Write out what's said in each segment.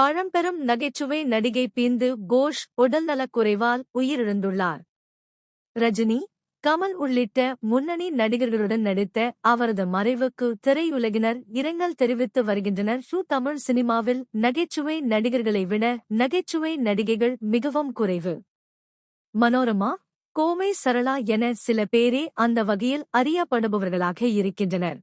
பழம்பெரும் நகைச்சுவை நடிகை பீந்து கோஷ் உடல்நலக் குறைவால் உயிரிழந்துள்ளார். ரஜினி கமல் உள்ளிட்ட முன்னணி நடிகர்களுடன் நடித்த அவரது மறைவுக்கு திரையுலகினர் இரங்கல் தெரிவித்து வருகின்றனர். ஷூ தமிழ் சினிமாவில் நகைச்சுவை நடிகர்களை விட நகைச்சுவை நடிகைகள் மிகவும் குறைவு. மனோரமா கோமை சரளா என சில பேரே அந்த வகையில் அறியப்படுபவர்களாக இருக்கின்றனர்.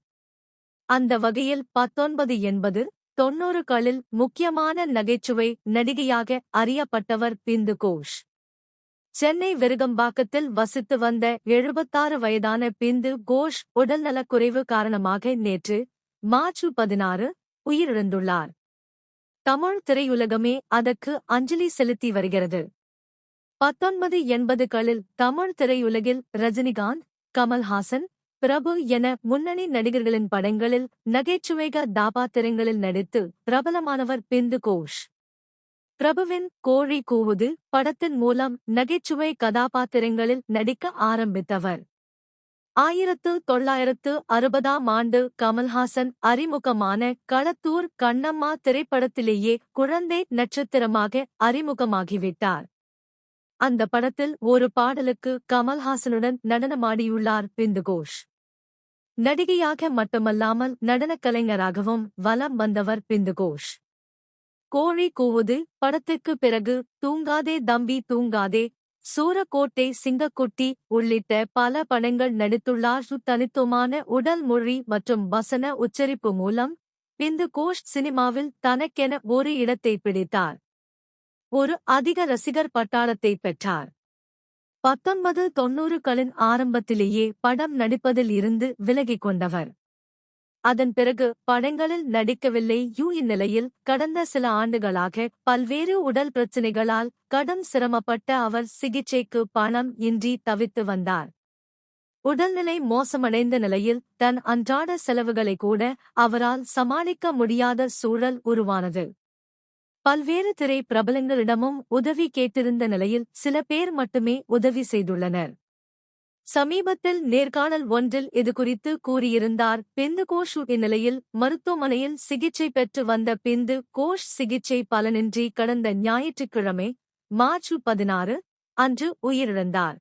அந்த வகையில் பத்தொன்பது என்பது தொன்னூறுகளில் முக்கியமான நகைச்சுவை நடிகையாக அறியப்பட்டவர் பிந்து கோஷ் சென்னை விருகம்பாக்கத்தில் வசித்து வந்த எழுபத்தாறு வயதான பிந்து கோஷ் உடல்நலக்குறைவு காரணமாக நேற்று மார்ச் பதினாறு உயிரிழந்துள்ளார். தமிழ் திரையுலகமே அதற்கு அஞ்சலி செலுத்தி வருகிறது. பத்தொன்பது எண்பதுகளில் தமிழ் திரையுலகில் ரஜினிகாந்த் கமல்ஹாசன் பிரபு என முன்னணி நடிகர்களின் படங்களில் நகைச்சுவைக தாபாத்திரங்களில் நடித்து பிரபலமானவர் பிந்து கோஷ். பிரபுவின் கோழி கூவுது படத்தின் மூலம் நகைச்சுவை கதாபாத்திரங்களில் நடிக்க ஆரம்பித்தவர். ஆயிரத்து தொள்ளாயிரத்து அறுபதாம் ஆண்டு கமல்ஹாசன் அறிமுகமான களத்தூர் கண்ணம்மா திரைப்படத்திலேயே குழந்தை நட்சத்திரமாக அறிமுகமாகிவிட்டார். அந்த படத்தில் ஒரு பாடலுக்கு கமல்ஹாசனுடன் நடனமாடியுள்ளார் பிந்து கோஷ். நடிகையாக மட்டுமல்லாமல் நடனக் கலைஞராகவும் வலம் வந்தவர் பிந்து கோஷ் கோழி கூவுது படத்திற்கு பிறகு தூங்காதே தம்பி தூங்காதே சூரக்கோட்டை சிங்கக்குட்டி உள்ளிட்ட பல படங்கள் நடித்துள்ளார். தனித்துவமான உடல் மொழி மற்றும் வசன உச்சரிப்பு மூலம் பிந்து கோஷ் சினிமாவில் தனக்கென ஒரு இடத்தை பிடித்தார். ஒரு அதிக ரசிகர் பட்டாளத்தை பெற்றார். பத்தொன்பது தொன்னூறுகளின் ஆரம்பத்திலேயே படம் நடிப்பதில் இருந்து விலகிக் கொண்டவர். அதன் பிறகு படங்களில் நடிக்கவில்லை யூ இந்நிலையில் கடந்த சில ஆண்டுகளாக பல்வேறு உடல் பிரச்சினைகளால் கடும் சிரமப்பட்ட அவர் சிகிச்சைக்கு பணம் இன்றி தவித்து வந்தார். உடல்நிலை மோசமடைந்த நிலையில் தன் அன்றாட செலவுகளை கூட அவரால் சமாளிக்க முடியாத சூழல் உருவானது. பல்வேறு திரை பிரபலங்களிடமும் உதவி கேட்டிருந்த நிலையில் சில பேர் மட்டுமே உதவி செய்துள்ளனர். சமீபத்தில் நேர்காணல் ஒன்றில் இதுகுறித்து கூறியிருந்தார். பிந்து கோஷ் இந்நிலையில் மருத்துவமனையில் சிகிச்சை பெற்று வந்த பிந்து கோஷ் சிகிச்சை பலனின்றி கடந்த ஞாயிற்றுக்கிழமை மார்ச் பதினாறு அன்று உயிரிழந்தார்.